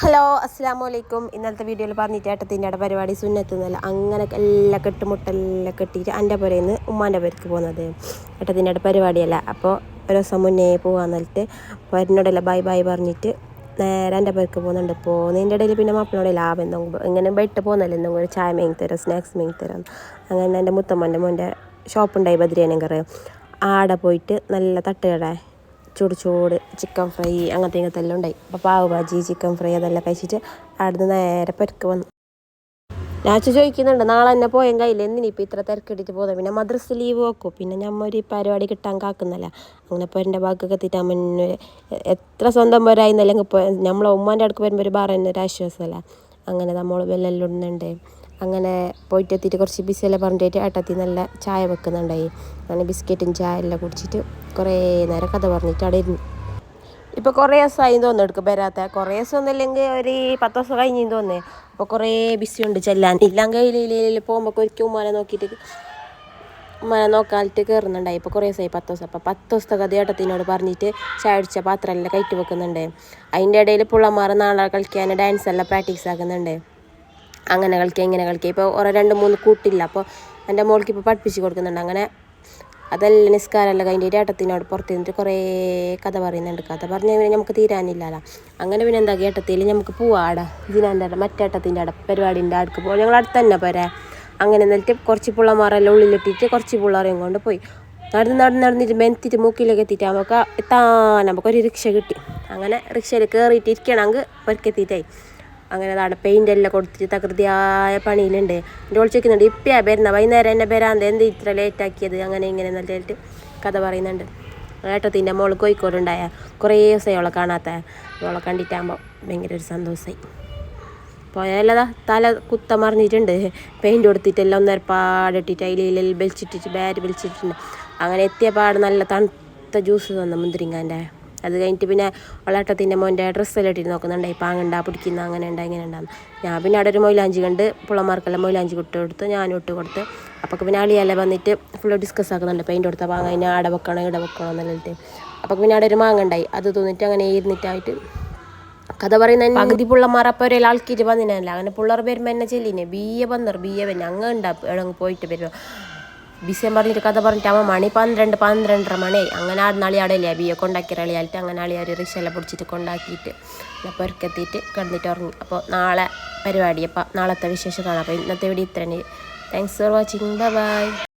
Hello അസ്സാം വലൈക്കും ഇന്നത്തെ വീഡിയോയിൽ പറഞ്ഞിട്ട് ഏട്ടത്തിന്റെ അവിടെ പരിപാടി സുന്നത്തുന്നല്ല അങ്ങനെ എല്ലാം കെട്ടുമുട്ടെല്ലാം കെട്ടിയിട്ട് എന്റെ പുരയിൽ നിന്ന് ഉമ്മാന്റെ പുരക്ക് പോകുന്നത്. ഏട്ടത്തിന്റെ പരിപാടിയല്ല. അപ്പോൾ ഒരു ദിവസം മുന്നേ പോകാന്ന് പറഞ്ഞിട്ട് അപ്പോൾ എന്നോടെല്ലാം ബൈ ബൈ പറഞ്ഞിട്ട് നേരെ എന്റെ പേർക്ക് പോകുന്നുണ്ട്. നിന്റെ ഇടയിൽ പിന്നെ മാപ്പിളോടെ ലാഭം എന്തെങ്കിലും ഇങ്ങനെ ബെട്ട് പോകുന്നല്ലോ എന്തെങ്കിലും ഒരു ചായ മേങ്ങി തരാം സ്നാക്സ് മേങ്ങി തരാം. അങ്ങനെ എന്റെ മുത്തമ്മന്റെ മോന്റെ ഷോപ്പുണ്ടായി ബദ്രിയാനങ്കർ ആടെ പോയിട്ട് നല്ല തട്ടുകട. ചൂട് ചൂട് ചിക്കൻ ഫ്രൈ അങ്ങനത്തെ ഇങ്ങനത്തെ എല്ലാം ഉണ്ടായി. അപ്പോൾ പാവ് ഭാജി ചിക്കൻ ഫ്രൈ അതെല്ലാം കഴിച്ചിട്ട് അവിടുന്ന് നേരെ പെരുക്ക് വന്നു. ഞാച്ചു ചോദിക്കുന്നുണ്ട് നാളെ തന്നെ പോയാൽ കയ്യിൽ എന്തിനിപ്പോൾ ഇത്ര തിരക്കിട്ടിട്ട് പോകുന്നത് പിന്നെ മദ്രസ് ലീവ് വെക്കും. പിന്നെ ഞമ്മ ഒരു പരിപാടി കിട്ടാൻ കാക്കുന്നില്ല. അങ്ങനെ ഇപ്പോൾ എന്റെ ഭാഗമൊക്കെ എത്തിയിട്ട് അമ്മ എത്ര സ്വന്തം പോരായിരുന്നില്ലെങ്കിൽ ഇപ്പോൾ നമ്മളെ ഉമ്മാന്റെ അടുക്ക് വരുമ്പോൾ ഒരു ബാറ ആശ്വാസമല്ല. അങ്ങനെ നമ്മൾ വെല്ലെല്ലാം ഇടുന്നുണ്ട് അങ്ങനെ പോയിട്ട് എത്തിയിട്ട് കുറച്ച് ബിസിയെല്ലാം പറഞ്ഞിട്ട് ഏട്ടത്തി നല്ല ചായ വെക്കുന്നുണ്ടായി. അങ്ങനെ ബിസ്ക്കറ്റും ചായ എല്ലാം കുടിച്ചിട്ട് കുറേ നേരം കഥ പറഞ്ഞിട്ട് അവിടെ ഇരുന്നു. ഇപ്പോൾ കുറേ ദിവസമായി തോന്നുന്നു എടുക്കും വരാത്ത. കുറേ ദിവസം ഒന്നുമില്ലെങ്കിൽ ഒരു പത്ത് ദിവസം കഴിഞ്ഞു തോന്നേ അപ്പോൾ കുറേ ബിസി ഉണ്ട് ചെല്ലാൻ. ഇല്ലാൻ കഴിയില്ല പോകുമ്പോൾ ഒരിക്കലും ഉമ്മാനെ നോക്കിയിട്ട് ഉമ്മാനെ നോക്കാനിട്ട് കയറുന്നുണ്ടായി ഇപ്പോൾ കുറേ ദിവസമായി പത്ത് ദിവസം. അപ്പോൾ പത്ത് ദിവസത്തെ കഥ ഏട്ടത്തിനോട് പറഞ്ഞിട്ട് ചായ അടിച്ച പാത്രമെല്ലാം കയറ്റി വെക്കുന്നുണ്ട്. അതിന്റെ ഇടയിൽ പുള്ളമാർ നാളെ കളിക്കാൻ ഡാൻസ് എല്ലാം പ്രാക്ടീസ് ആക്കുന്നുണ്ട്. അങ്ങനെ കളിക്കുക ഇങ്ങനെ കളിക്കുക. ഇപ്പോൾ ഓരോ രണ്ട് മൂന്ന് കൂട്ടില്ല. അപ്പോൾ എന്റെ മോൾക്ക് ഇപ്പോൾ പഠിപ്പിച്ച് കൊടുക്കുന്നുണ്ട്. അങ്ങനെ അതെല്ലാം നിസ്കാരമല്ല കഴിഞ്ഞിട്ട് ഏട്ടത്തിനോട് പുറത്ത് നിന്നിട്ട് കുറേ കഥ പറയുന്നുണ്ട്. കഥ പറഞ്ഞ പിന്നെ നമുക്ക് തീരാനില്ലല്ലോ. അങ്ങനെ പിന്നെ എന്താ ഏട്ടത്തിൽ നമുക്ക് പോവാം ആടെ ജിനാന്റെ അവിടെ മറ്റേട്ടത്തിന്റെ അവിടെ പരിപാടിന്റെ അടുക്ക് പോകും ഞങ്ങൾ അടുത്ത് തന്നെ പോരാ. അങ്ങനെ എന്നിട്ട് കുറച്ച് പിള്ളമാരെല്ലാം ഉള്ളിലിട്ടിട്ട് കുറച്ച് പിള്ളേരെയും കൊണ്ട് പോയി. നടന്ന് നടന്ന് നടന്നിട്ട് മെന്തിട്ട് മൂക്കിലേക്ക് എത്തിയിട്ട് നമുക്ക് എത്താൻ നമുക്കൊരു റിക്ഷ കിട്ടി. അങ്ങനെ റിക്ഷയിൽ കയറിയിട്ട് ഇരിക്കണമെങ്കിൽ പൊരുക്കെത്തിയിട്ടായി അങ്ങനെ അതാണ് പെയിന്റ് എല്ലാം കൊടുത്തിട്ട് തകൃതിയായ പണിയിലുണ്ട്. എന്റെ ഓൾ ചോദിക്കുന്നുണ്ട് ഇപ്പയാ വരുന്ന? വൈകുന്നേരം എന്നെ വരാന്ത എന്ത് ഇത്ര ലേറ്റ് ആക്കിയത്? അങ്ങനെ ഇങ്ങനെ എന്നിട്ട് കഥ പറയുന്നുണ്ട്. ഏട്ടത്തിന്റെ മോൾ കോഴിക്കോടുണ്ടായ കുറേ ദിവസമായി അവളെ കാണാത്ത. അവളെ കണ്ടിട്ടാകുമ്പോൾ ഭയങ്കര ഒരു സന്തോഷമായി പോയാലതാ തല കുത്ത മറിഞ്ഞിട്ടുണ്ട്. പെയിന്റ് കൊടുത്തിട്ടെല്ലാം ഒന്നേരം പാടിട്ടിട്ട് അതിലെല്ലാം വലിച്ചിട്ടിട്ട് ബാറ്റ് വലിച്ചിട്ടുണ്ട് അങ്ങനെ എത്തിയ പാട് നല്ല തണുത്ത ജ്യൂസ് തന്നെ മുന്തിരിങ്ങാന്റെ. അത് കഴിഞ്ഞിട്ട് പിന്നെ വളട്ടത്തിന്റെ മോന്റെ ഡ്രസ്സെല്ലാം ഇട്ടിട്ട് നോക്കുന്നുണ്ടായി പാങ്ങണ്ട പിടിക്കുന്ന അങ്ങനെ ഉണ്ട് ഇങ്ങനെ ഉണ്ടാകും ഞാൻ പിന്നെ അവിടെ ഒരു മൊയിലാഞ്ചി കണ്ട് പിള്ളമാർക്കെല്ലാം മൊയിലാഞ്ചി കൊട്ട് കൊടുത്ത്. ഞാനും ഇട്ട് കൊടുത്ത്. അപ്പോൾ പിന്നെ അളിയെല്ലാം വന്നിട്ട് ഫുള്ള് ഡിസ്കസ് ആക്കുന്നുണ്ട്. പെയിന്റ് കൊടുത്ത. പാങ്ങ അതിനെ അട വെക്കണം ഇട വെക്കണം എന്നുള്ളത് അപ്പോൾ പിന്നെ അവിടെ ഒരു മാങ്ങ ഉണ്ടായി. അത് തോന്നിട്ട് അങ്ങനെ ഇരുന്നിട്ടായിട്ട് കഥ പറയുന്ന പകുതി പിള്ളമാർ അപ്പോൾ ഒരേ ആൾക്കിട്ട് വന്നിനല്ല അങ്ങനെ പിള്ളേർ വരുമ്പോൾ എന്നെ ചെല്ലിനെ. ബി എ വന്നർ ബി എ വന്നെ അങ്ങ് ഉണ്ടാ എവിടെ പോയിട്ട് വരുമ്പോൾ പറഞ്ഞൊരു കഥ പറഞ്ഞിട്ട് അവൻ മണി പന്ത്രണ്ട് പന്ത്രണ്ടര മണിയായി അങ്ങനെ ആ നാളെ അവിടെ ഇല്ല ബിയെ കൊണ്ടാക്കി റളിയായിട്ട് അങ്ങനെ ആളി ഒരു റിക്ഷയെല്ലാം പിടിച്ചിട്ട് കൊണ്ടാക്കിയിട്ട് അപ്പോൾ പെരുക്കെത്തിയിട്ട് കിടന്നിട്ട് ഉറങ്ങി. അപ്പോൾ നാളെ പരിപാടി. അപ്പോൾ നാളത്തെ വിശേഷം കാണാം. അപ്പോൾ ഇന്നത്തെ വീഡിയോ ഇത്രയാണ്. Thanks for watching bye bye